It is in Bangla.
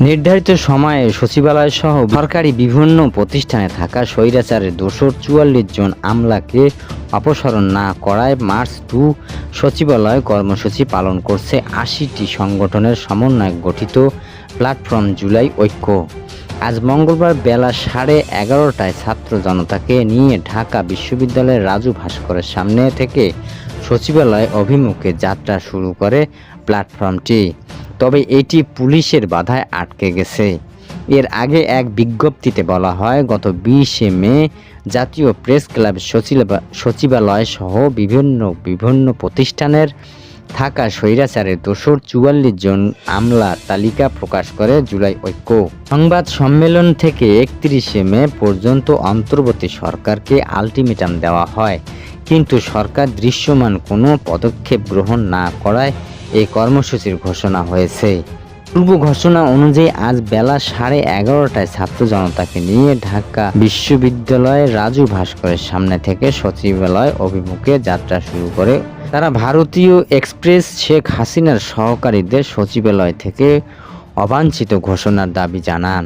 নির্ধারিত সময়ে সচিবালয় সহ সরকারি বিভিন্ন প্রতিষ্ঠানে থাকা স্বৈরাচারের দোষর চুয়াল্লিশ জন আমলাকে অপসারণ না করায় মার্চ টু সচিবালয় কর্মসূচি পালন করছে আশিটি সংগঠনের সমন্বয়ে গঠিত প্ল্যাটফর্ম জুলাই ঐক্য। আজ মঙ্গলবার বেলা সাড়ে এগারোটায় ছাত্র জনতাকে নিয়ে ঢাকা বিশ্ববিদ্যালয়ের রাজু ভাস্করের সামনে থেকে সচিবালয় অভিমুখে যাত্রা শুরু করে প্ল্যাটফর্মটি। তবে এটি পুলিশের বাধায় আটকে গেছে। এর আগে এক বিজ্ঞপ্তিতে বলা হয়, গত বিশে মে জাতীয় প্রেস ক্লাব সচিবা- সচিবালয় সহ বিভিন্ন বিভিন্ন প্রতিষ্ঠানের থাকা স্বৈরাচারের দোসর চুয়াল্লিশ জন আমলা তালিকা প্রকাশ করে জুলাই ঐক্য। সংবাদ সম্মেলন থেকে একত্রিশে মে পর্যন্ত অন্তর্বর্তী সরকারকে আলটিমেটাম দেওয়া হয়, কিন্তু সরকার দৃশ্যমান কোনো পদক্ষেপ গ্রহণ না করায় এই কর্মসূচির ঘোষণা হয়েছে। পূর্ব ঘোষণা অনুযায়ী আজ বেলা সাড়ে এগারোটায় ছাত্র জনতাকে নিয়ে ঢাকা বিশ্ববিদ্যালয়ের রাজু ভাস্করের সামনে থেকে সচিবালয় অভিমুখে যাত্রা শুরু করে। তারা ভারতীয় এক্সপ্রেস শেখ হাসিনার সহকারীদের সচিবালয় থেকে অবাঞ্ছিত ঘোষণার দাবি জানান।